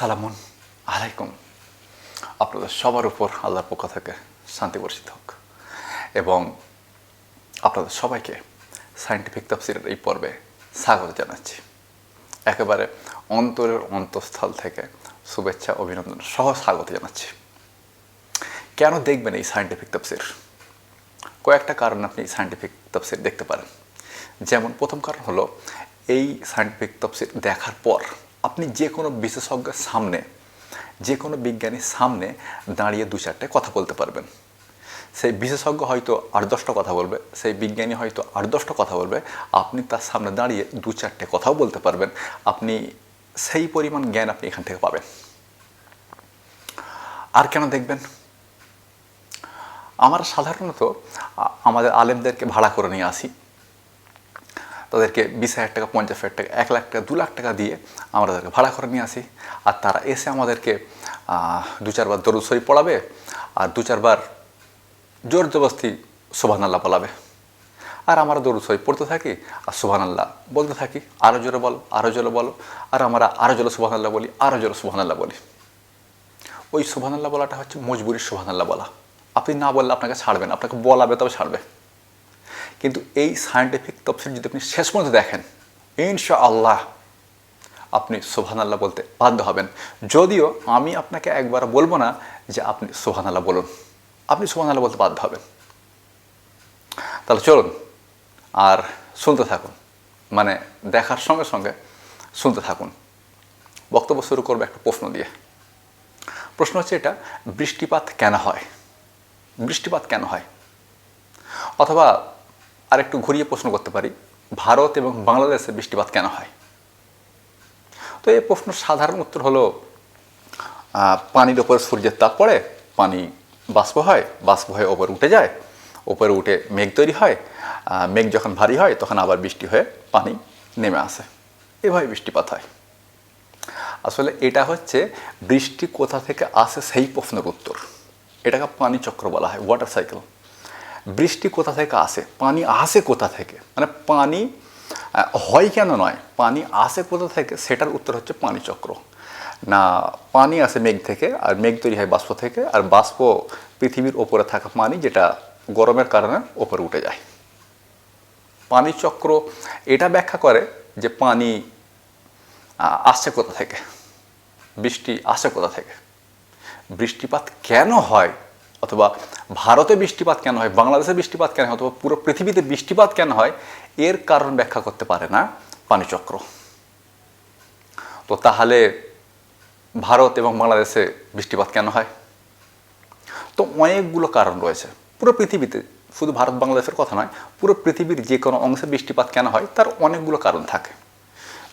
আসসালামু আলাইকুম। আপনাদের সবার উপর আল্লাহর পক্ষ থেকে শান্তি বর্ষিত হোক। এবং আপনাদের সবাইকে সায়েন্টিফিক তফসিলের এই পর্বে স্বাগত জানাচ্ছি। একেবারে অন্তরের অন্তঃস্থল থেকে শুভেচ্ছা, অভিনন্দন সহ স্বাগত জানাচ্ছি। কেন দেখবেন এই সায়েন্টিফিক তফসির কয়েকটা কারণ আপনি সায়েন্টিফিক তফসির দেখতে পারেন। যেমন প্রথম কারণ হলো, এই সায়েন্টিফিক তফসির দেখার পর আপনি যে কোনো বিশেষজ্ঞের সামনে, যে কোনো বিজ্ঞানীর সামনে দাঁড়িয়ে দু চারটে কথা বলতে পারবেন। সেই বিশেষজ্ঞ হয়তো আট দশটা কথা বলবে, সেই বিজ্ঞানী হয়তো আট দশটা কথা বলবে, আপনি তার সামনে দাঁড়িয়ে দু চারটে কথাও বলতে পারবেন। আপনি সেই পরিমাণ জ্ঞান আপনি এখান থেকে পাবেন। আর কেন দেখবেন? আমরা সাধারণত আমাদের আলেমদেরকে ভাড়া করে নিয়ে আসি। তাদেরকে বিশ হাজার টাকা, পঞ্চাশ হাজার টাকা, এক লাখ টাকা, দু লাখ টাকা দিয়ে আমরা তাদেরকে ভাড়া করে নিয়ে আসি। আর তারা এসে আমাদেরকে দু চারবার দরুদ শরীফ পড়াবে আর দু চারবার জোর জবস্তি সোভান আল্লাহ আর আমরা দরুদ শরীফ পড়তে থাকি আর সোভান আল্লাহ বলতে থাকি। আরও জোরে বলো আরও জোরে বলো। আর আমরা আরও জোরে সোভান আল্লাহ বলি আরও জোরে সোভান আল্লাহ বলি। ওই সোভান আল্লাহ বলাটা হচ্ছে মজবুরির সোভান আল্লাহ বলা। আপনি না বললে আপনাকে ছাড়বেন আপনাকে বলাবে তবে ছাড়বে। কিন্তু এই সায়েন্টিফিক তফসিল যদি আপনি শেষ পর্যন্ত দেখেন ইনশা আল্লাহ আপনি সোহান আল্লাহ বলতে বাধ্য হবেন। যদিও আমি আপনাকে একবার বলব না যে আপনি সোহান আল্লাহ বলুন, আপনি সোহান আল্লাহ বলতে বাধ্য হবেন। তাহলে চলুন, আর শুনতে থাকুন মানে দেখার সঙ্গে সঙ্গে শুনতে থাকুন। বক্তব্য শুরু করবে একটা প্রশ্ন দিয়ে। প্রশ্ন হচ্ছে এটা, বৃষ্টিপাত কেন হয়? বৃষ্টিপাত কেন হয়? অথবা আরেকটু ঘুরিয়ে প্রশ্ন করতে পারি, ভারত এবং বাংলাদেশে বৃষ্টিপাত কেন হয়? তো এই প্রশ্ন সাধারণ উত্তর হলো পানির ওপর সূর্যের তাপ পড়ে, পানি বাষ্প হয়, বাষ্প হয়ে ওপর উঠে যায়, ওপরে উঠে মেঘ তৈরি হয় মেঘ যখন ভারী হয় তখন আবার বৃষ্টি হয়ে পানি নেমে আসে। এভাবে বৃষ্টিপাত হয়। আসলে এটা হচ্ছে বৃষ্টি কোথা থেকে আসে সেই প্রশ্নের উত্তর। এটাকে পানি চক্র বলা হয় ওয়াটার সাইকেল বৃষ্টি কোথা থেকে আসে? পানি আসে কোথা থেকে? মানে পানি হয় কেন নয়? পানি আসে কোথা থেকে? সেটার উত্তর হচ্ছে পানি চক্র। না, পানি আসে মেঘ থেকে, আর মেঘ তৈরি হয় বাষ্প থেকে, আর বাষ্প পৃথিবীর ওপরে থাকা পানি যেটা গরমের কারণে ওপরে উঠে যায়। পানি চক্র এটা ব্যাখ্যা করে যে পানি আসছে কোথা থেকে? বৃষ্টি আসে কোথা থেকে? বৃষ্টিপাত কেন হয়? অথবা ভারতে বৃষ্টিপাত কেন হয়, বাংলাদেশে বৃষ্টিপাত কেন হয়, অথবা পুরো পৃথিবীতে বৃষ্টিপাত কেন হয়, এর কারণ ব্যাখ্যা করতে পারে না পানিচক্র। তো তাহলে ভারত এবং বাংলাদেশে বৃষ্টিপাত কেন হয়? তো অনেকগুলো কারণ রয়েছে। পুরো পৃথিবীতে, শুধু ভারত, বাংলাদেশের কথা নয়, পুরো পৃথিবীর যে কোনো অংশে বৃষ্টিপাত কেন হয়, তার অনেকগুলো কারণ থাকে।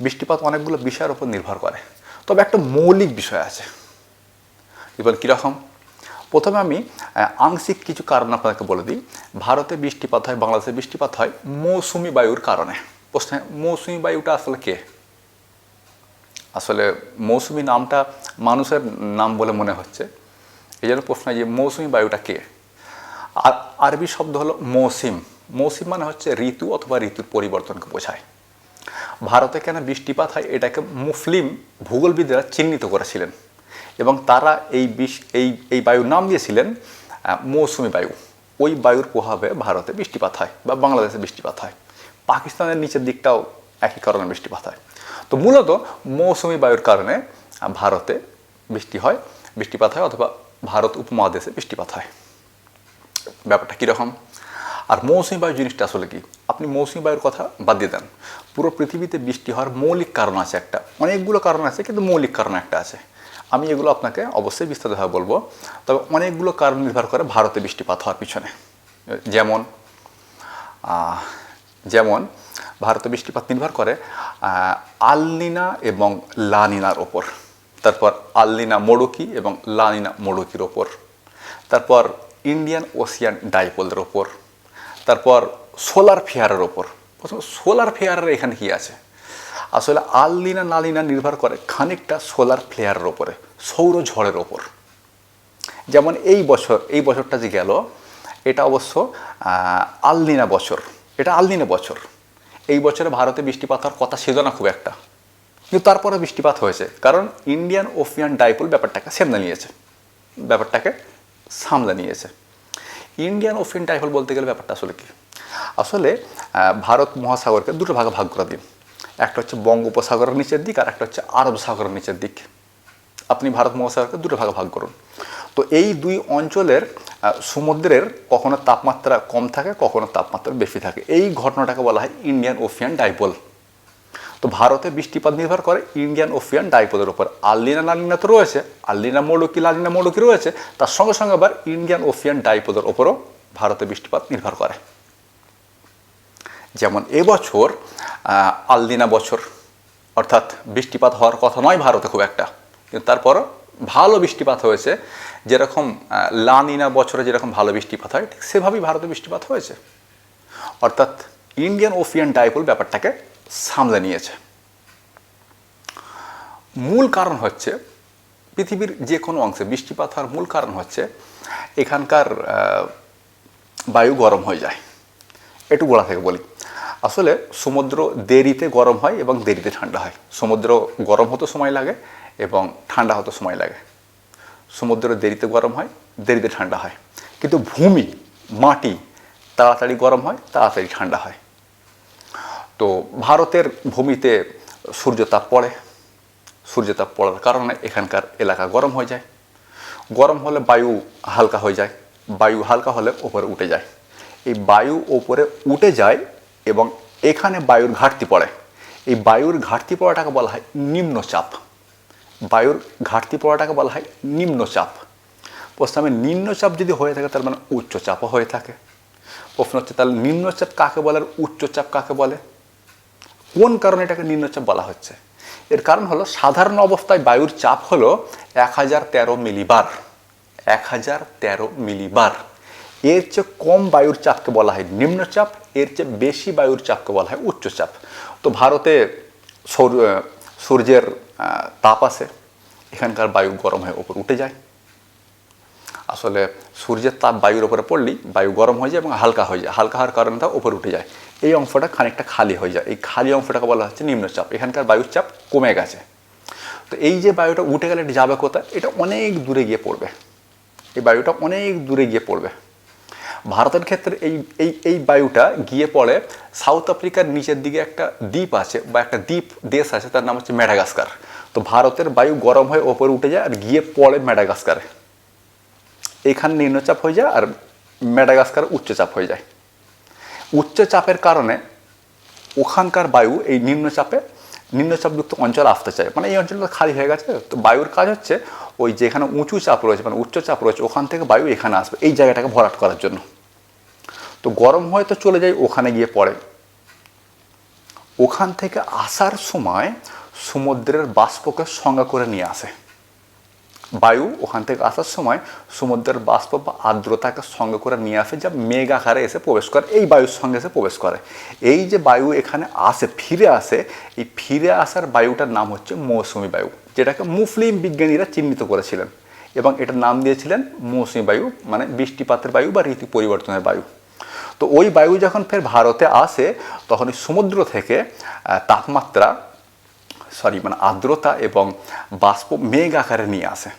বৃষ্টিপাত অনেকগুলো বিষয়ের উপর নির্ভর করে। তবে একটা মৌলিক বিষয় আছে। এবার কীরকম? প্রথমে আমি আংশিক কিছু কারণ আপনাকে বলে দিই। ভারতে বৃষ্টিপাত হয়, বাংলাদেশে বৃষ্টিপাত হয় মৌসুমি বায়ুর কারণে। প্রশ্নে, মৌসুমি বায়ুটা আসলে কে? আসলে মৌসুমি নামটা মানুষের নাম বলে মনে হচ্ছে। এই জন্য প্রশ্ন যে মৌসুমি বায়ুটা কে? আর আরবি শব্দ হলো মৌসিম। মৌসিম মানে হচ্ছে ঋতু অথবা ঋতুর পরিবর্তনকে বোঝায়। ভারতে কেন বৃষ্টিপাত হয়? এটাকে মুসলিম ভূগোলবিদরা চিহ্নিত করেছিলেন। এবং তারা এই বিষ, এই এই বায়ুর নাম দিয়েছিলেন মৌসুমি বায়ু। ওই বায়ুর প্রভাবে ভারতে বৃষ্টিপাত হয় বা বাংলাদেশে বৃষ্টিপাত হয়। পাকিস্তানের নিচের দিকটাও একই কারণে বৃষ্টিপাত হয়। তো মূলত মৌসুমি বায়ুর কারণে ভারতে বৃষ্টি হয়, বৃষ্টিপাত হয় অথবা ভারত উপমহাদেশে বৃষ্টিপাত হয়। ব্যাপারটা কীরকম? আর মৌসুমি বায়ু জিনিসটা আসলে কি? আপনি মৌসুমি বায়ুর কথা বাদ দিয়ে দেন। পুরো পৃথিবীতে বৃষ্টি হওয়ার মৌলিক কারণ আছে একটা। অনেকগুলো কারণ আছে, কিন্তু মৌলিক কারণ একটা আছে। আমি এগুলো আপনাকে অবশ্যই বিস্তারিতভাবে বলব। তবে অনেকগুলো কারণ নির্ভর করে ভারতে বৃষ্টিপাত হওয়ার পিছনে। যেমন যেমন, ভারতে বৃষ্টিপাত নির্ভর করে আলনিনা এবং লানিনার ওপর। তারপর আলনিনা মোড়কি এবং লানিনা মোড়কির ওপর। তারপর ইন্ডিয়ান ওশিয়ান ডাইপোলের ওপর। তারপর সোলার ফেয়ারের ওপর। প্রথম সোলার ফেয়ারের এখানে কী আছে? আসলে আলনিনা নালিনা নির্ভর করে খানিকটা সোলার ফ্লেয়ারের ওপরে সৌর ঝড়ের ওপর। যেমন এই বছর এই বছরটা যে গেল এটা অবশ্য আহ, আলনিনা বছর। এটা আলনিনা বছর। এই বছরে ভারতে বৃষ্টিপাত হওয়ার কথা ছিল না খুব একটা। কিন্তু তারপরে বৃষ্টিপাত হয়েছে। কারণ ইন্ডিয়ান ওফিয়ান ডাইপোল ব্যাপারটাকে সামলে নিয়েছে। ব্যাপারটাকে সামলে নিয়েছে। ইন্ডিয়ান ওফিয়ান ডাইপোল বলতে গেলে ব্যাপারটা আসলে কি? আসলে ভারত মহাসাগরকে দুটো ভাগে ভাগ করে দিন। একটা হচ্ছে বঙ্গোপসাগরের নিচের দিক আর একটা হচ্ছে আরব সাগরের নিচের দিক। আপনি ভারত মহাসাগরকে দুটো ভাগে ভাগ করুন। তো এই দুই অঞ্চলের সমুদ্রের কখনো তাপমাত্রা কম থাকে, কখনো তাপমাত্রা বেশি থাকে। এই ঘটনাটাকে বলা হয় ইন্ডিয়ান ওফিয়ান ডাইপোল। তো ভারতে বৃষ্টিপাত নির্ভর করে ইন্ডিয়ান ওফিয়ান ডাইপোলের উপর। আল্লিনা লালিনা তো রয়েছে আল্লিনা মোডকি লালিনা মোডকি রয়েছে। তার সঙ্গে সঙ্গে আবার ইন্ডিয়ান ওফিয়ান ডাইপোলের ওপরও ভারতে বৃষ্টিপাত নির্ভর করে। যেমন এবছর আলদিনা বছর, অর্থাৎ বৃষ্টিপাত হওয়ার কথা নয় ভারতে খুব একটা। কিন্তু তারপরও ভালো বৃষ্টিপাত হয়েছে, যেরকম লানিনা বছরে যেরকম ভালো বৃষ্টিপাত হয়, ঠিক সেভাবেই ভারতে বৃষ্টিপাত হয়েছে। অর্থাৎ ইন্ডিয়ান ওফিয়ান ডাইপোল ব্যাপারটাকে সামলে নিয়েছে। মূল কারণ হচ্ছে, পৃথিবীর যে কোনো অংশে বৃষ্টিপাত হওয়ার মূল কারণ হচ্ছে, এখানকার বায়ু গরম হয়ে যায়। একটু গোড়া থেকে বলি। আসলে সমুদ্র দেরিতে গরম হয় এবং দেরিতে ঠান্ডা হয়। সমুদ্র গরম হতে সময় লাগে এবং ঠান্ডা হতে সময় লাগে। সমুদ্র দেরিতে গরম হয়, দেরিতে ঠান্ডা হয়। কিন্তু ভূমি, মাটি তাড়াতাড়ি গরম হয়, তাড়াতাড়ি ঠান্ডা হয়। তো ভারতের ভূমিতে সূর্যতাপ পড়ে। সূর্যতাপ পড়ার কারণে এখানকার এলাকা গরম হয়ে যায়। গরম হলে বায়ু হালকা হয়ে যায়। বায়ু হালকা হলে ওপরে উঠে যায়। এই বায়ু ওপরে উঠে যায় এবং এখানে বায়ুর ঘাটতি পড়ে। এই বায়ুর ঘাটতি পড়াটাকে বলা হয় নিম্নচাপ বায়ুর ঘাটতি পড়াটাকে বলা হয় নিম্নচাপ প্রশ্নে নিম্নচাপ যদি হয়ে থাকে, তার মানে উচ্চচাপও হয়ে থাকে। প্রশ্ন হচ্ছে, তাহলে নিম্নচাপ কাকে বলে আর উচ্চচাপ কাকে বলে? কোন কারণে এটাকে নিম্নচাপ বলা হচ্ছে? এর কারণ হলো, সাধারণ অবস্থায় বায়ুর চাপ হলো এক হাজার তেরো মিলিবার। এক হাজার তেরো মিলিবার। এর চেয়ে কম বায়ুর চাপকে বলা হয় নিম্নচাপ, এর চেয়ে বেশি বায়ুর চাপকে বলা হয় উচ্চচাপ। তো ভারতে সৌর সূর্যের তাপ আছে, এখানকার বায়ু গরম হয়ে ওপর উঠে যায়। আসলে সূর্যের তাপ বায়ুর ওপরে পড়লেই বায়ু গরম হয়ে যায় এবং হালকা হয়ে যায়। হালকা হওয়ার কারণে তা উপরে উঠে যায়। এই অংশটা খানিকটা খালি হয়ে যায়। এই খালি অংশটাকে বলা হচ্ছে নিম্নচাপ। এখানকার বায়ুর চাপ কমে গেছে। তো এই যে বায়ুটা উঠে গেলে যাবে কোথায়? এটা অনেক দূরে গিয়ে পড়বে। এই বায়ুটা অনেক দূরে গিয়ে পড়বে। ভারতের ক্ষেত্রে এই এই এই বায়ুটা গিয়ে পড়ে সাউথ আফ্রিকার নিচের দিকে একটা দ্বীপ আছে বা একটা দ্বীপ দেশ আছে, তার নাম হচ্ছে ম্যাডাগাস্কার। তো ভারতের বায়ু গরম হয়ে ওপরে উঠে যায় আর গিয়ে পড়ে ম্যাডাগাস্কারে। এখানে নিম্নচাপ হয়ে যায় আর ম্যাডাগাস্কার উচ্চচাপ হয়ে যায়। উচ্চচাপের কারণে ওখানকার বায়ু এই নিম্নচাপে, নিম্নচাপযুক্ত অঞ্চল আসতে চায়। মানে এই অঞ্চলটা খালি হয়ে গেছে। তো বায়ুর কাজ হচ্ছে ওই যেখানে উঁচু চাপ রয়েছে মানে উচ্চ চাপ রয়েছে, ওখান থেকে বায়ু এখানে আসবে। এই জায়গাটাকে ভরাট করার জন্য। তো গরম হয়তো চলে যায়, ওখানে গিয়ে পড়ে। ওখান থেকে আসার সময় সমুদ্রের বাষ্পকে সঙ্গে করে নিয়ে আসে। বায়ু ওখান থেকে আসার সময় সমুদ্রের বাষ্প বা আর্দ্রতাকে সঙ্গে করে নিয়ে আসে, যা মেঘ আকারে এসে প্রবেশ করে, এই বায়ুর সঙ্গে এসে প্রবেশ করে। এই যে বায়ু এখানে আসে, ফিরে আসে, এই ফিরে আসার বায়ুটার নাম হচ্ছে মৌসুমি বায়ু, যেটাকে মুসলিম বিজ্ঞানীরা চিহ্নিত করেছিলেন। এবং এটার নাম দিয়েছিলেন মৌসুমি বায়ু মানে বৃষ্টিপাতের বায়ু বা ঋতু পরিবর্তনের বায়ু। তো ওই বায়ু যখন ফের ভারতে আসে তখন সমুদ্র থেকে তাপমাত্রা সরি মানে আর্দ্রতা এবং বাষ্প মেঘ আকারে নিয়ে আসে।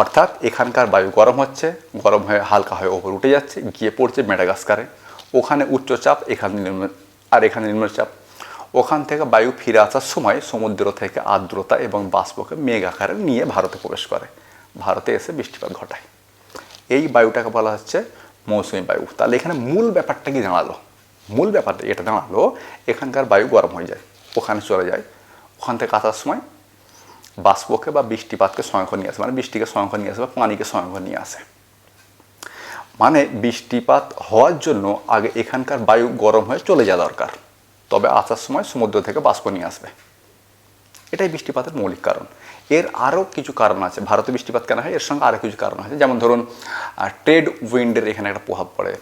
অর্থাৎ এখানকার বায়ু গরম হচ্ছে, গরম হয়ে হালকা হয়ে ওপর উঠে যাচ্ছে, গিয়ে পড়ছে মেডাগাস্কারে। ওখানে উচ্চচাপ, এখানে আর এখানে নিম্নচাপ। ওখান থেকে বায়ু ফিরে আসার সময় সমুদ্র থেকে আর্দ্রতা এবং বাষ্পকে মেঘ আকারে নিয়ে ভারতে প্রবেশ করে। ভারতে এসে বৃষ্টিপাত ঘটায়। এই বায়ুটাকে বলা হচ্ছে মৌসুমী বায়ু। তাহলে এখানে মূল ব্যাপারটা কি দাঁড়াল? মূল ব্যাপারটা এটা দাঁড়াল, এখানকার বায়ু গরম হয়ে যায়, ওখানে চলে যায়। ওখান থেকে আসার সময় বাষ্পকে বা বৃষ্টিপাতকে করে নিয়ে আসে। মানে বৃষ্টিকে করে নিয়ে আসে বা পানিকে করে নিয়ে আসে। মানে বৃষ্টিপাত হওয়ার জন্য আগে এখানকার বায়ু গরম হয়ে চলে যাওয়া দরকার। তবে আসার সময় সমুদ্র থেকে বাষ্প নিয়ে আসবে। এটাই বৃষ্টিপাতের মৌলিক কারণ। এর আরও কিছু কারণ আছে। ভারতে বৃষ্টিপাত কেন হয়? এর সঙ্গে আরও কিছু কারণ আছে। যেমন ধরুন ট্রেড উইন্ডের এখানে একটা প্রভাব পড়ে।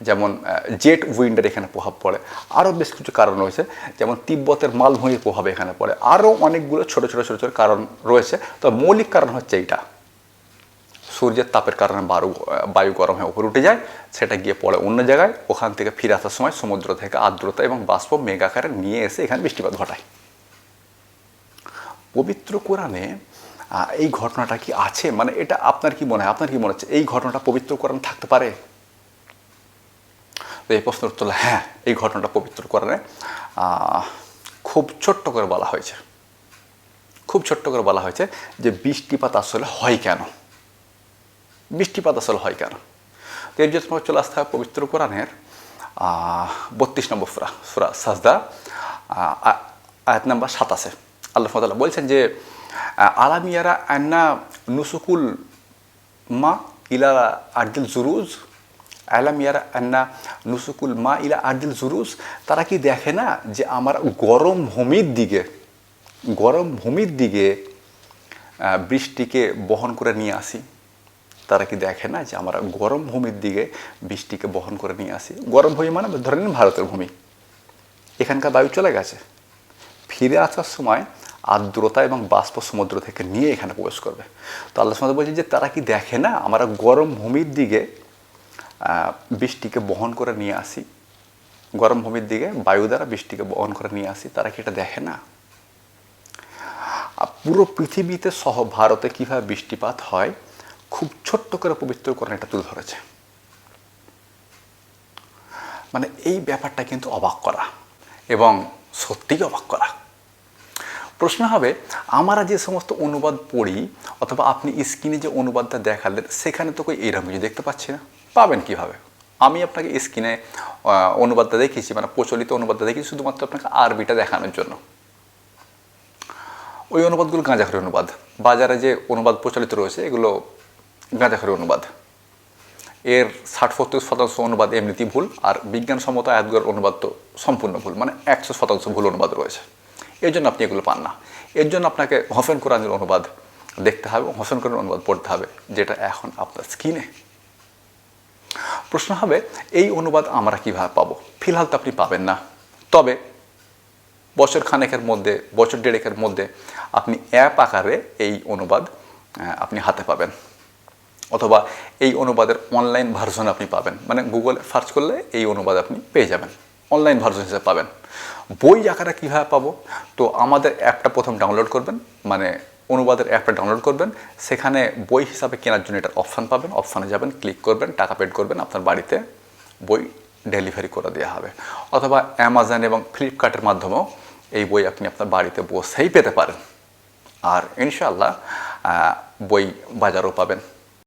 যেমন জেট উইন্ডের এখানে প্রভাব পড়ে। আরও বেশ কিছু কারণ রয়েছে। যেমন, তিব্বতের মালভূমির প্রভাব এখানে পড়ে। আরও অনেকগুলো ছোটো ছোটো ছোটো ছোটো কারণ রয়েছে। তো মৌলিক কারণ হচ্ছে এইটা। সূর্যের তাপের কারণে বায়ু বায়ু গরম হয়ে উপরে উঠে যায়। সেটা গিয়ে পড়ে অন্য জায়গায়। ওখান থেকে ফিরে আসার সময় সমুদ্র থেকে আর্দ্রতা এবং বাষ্প মেঘাকারে নিয়ে এসে এখানে বৃষ্টিপাত ঘটায়। পবিত্র কোরআনে এই ঘটনাটা কি আছে? মানে এটা আপনার কি মনে হয়? আপনার কি মনে হচ্ছে এই ঘটনাটা পবিত্র কোরআন থাকতে পারে? তো এই প্রশ্নের উত্তর হ্যাঁ এই ঘটনাটা পবিত্র কোরআনে খুব ছোট্ট করে বলা হয়েছে। খুব ছোট্ট করে বলা হয়েছে যে বৃষ্টিপাত আসলে হয় কেন? বৃষ্টিপাত আসলে হয় কেন? তো এর জন্য চলে আসতে হবে পবিত্র কোরআনের বত্রিশ নম্বর সুরা সুরা সাজদা আয়াত নাম্বার সাতাশে। আল্লাহ তাআলা বলছেন যে আলামিয়ারা আন্না নুসুকুল মা ইলা আর্দিল জুরুজ, আলামিয়ারা আন্না নুসুকুল মা ইলা আর্দিল জুরুজ, তারা কি দেখে না যে আমার গরম ভূমির দিকে, গরম ভূমির দিকে বৃষ্টিকে বহন করে নিয়ে আসি? তারা কি দেখে না যে আমরা গরম ভূমির দিকে বৃষ্টিকে বহন করে নিয়ে আসি? গরম ভূমি মানে ধরে নিন ভারতের ভূমি। এখানকার বায়ু চলে গেছে। ফিরে আসার সময় আর্দ্রতা এবং বাষ্প সমুদ্র থেকে নিয়ে এখানে প্রবেশ করবে। তো আল্লাহ সামনে বলছে যে, তারা কি দেখে না? আমরা গরম ভূমির দিকে বৃষ্টিকে বহন করে নিয়ে আসি। গরম ভূমির দিকে বায়ু দ্বারা বৃষ্টিকে বহন করে নিয়ে আসি। তারা কি এটা দেখে না? পুরো পৃথিবীতে সহ ভারতে কীভাবে বৃষ্টিপাত হয়, খুব ছোট্ট করে পবিত্র করে এটা তুলে ধরেছে। মানে এই ব্যাপারটা কিন্তু অবাক করা এবং সত্যিই অবাক করা। প্রশ্ন হবে, আমরা যে সমস্ত অনুবাদ পড়ি অথবা আপনি স্ক্রিনে যে অনুবাদটা দেখালেন, সেখানে তো কই এইরকম কিছু দেখতে পাচ্ছি না। পাবেন কীভাবে? আমি আপনাকে স্ক্রিনে অনুবাদটা দেখিয়েছি মানে প্রচলিত অনুবাদটা দেখিয়েছি, শুধুমাত্র আপনাকে আরবিটা দেখানোর জন্য। ওই অনুবাদগুলো গাঁজাখড়ি অনুবাদ। বাজারে যে অনুবাদ প্রচলিত রয়েছে, এগুলো গাঁজাখড়ি অনুবাদ। এর ষাট সত্তর শতাংশ অনুবাদ এমনিতেই ভুল, আর বিজ্ঞানসম্মত আয়াতগুলোর অনুবাদ তো সম্পূর্ণ ভুল মানে একশো শতাংশ ভুল অনুবাদ রয়েছে। এর জন্য আপনি এগুলো পান না। এর জন্য আপনাকে হোসেন কোরআনের অনুবাদ দেখতে হবে এবং হোসেন কোরআনের অনুবাদ পড়তে হবে, যেটা এখন আপনার স্কিনে প্রশ্ন হবে, এই অনুবাদ আমরা কীভাবে পাবো? ফিলহাল তো আপনি পাবেন না। তবে বছর খানেকের মধ্যে, বছর দেড়েকের মধ্যে আপনি অ্যাপ আকারে এই অনুবাদ আপনি হাতে পাবেন। অথবা এই অনুবাদের অনলাইন ভার্সন আপনি পাবেন। মানে গুগলে সার্চ করলে এই অনুবাদ আপনি পেয়ে যাবেন। অনলাইন ভার্সন হিসেবে পাবেন। বই আকারে কীভাবে পাবো? তো আমাদের অ্যাপটা প্রথম ডাউনলোড করবেন মানে অনুবাদের অ্যাপটা ডাউনলোড করবেন সেখানে বই হিসাবে কেনার জন্য এটার অপশান পাবেন অপশানে যাবেন ক্লিক করবেন টাকা পেড করবেন আপনার বাড়িতে বই ডেলিভারি করে দেওয়া হবে। অথবা অ্যামাজন এবং ফ্লিপকার্টের মাধ্যমেও এই বই আপনি আপনার বাড়িতে বসেই পেতে পারেন। আর ইনশাআল্লাহ আহ, বই বাজারও পাবেন।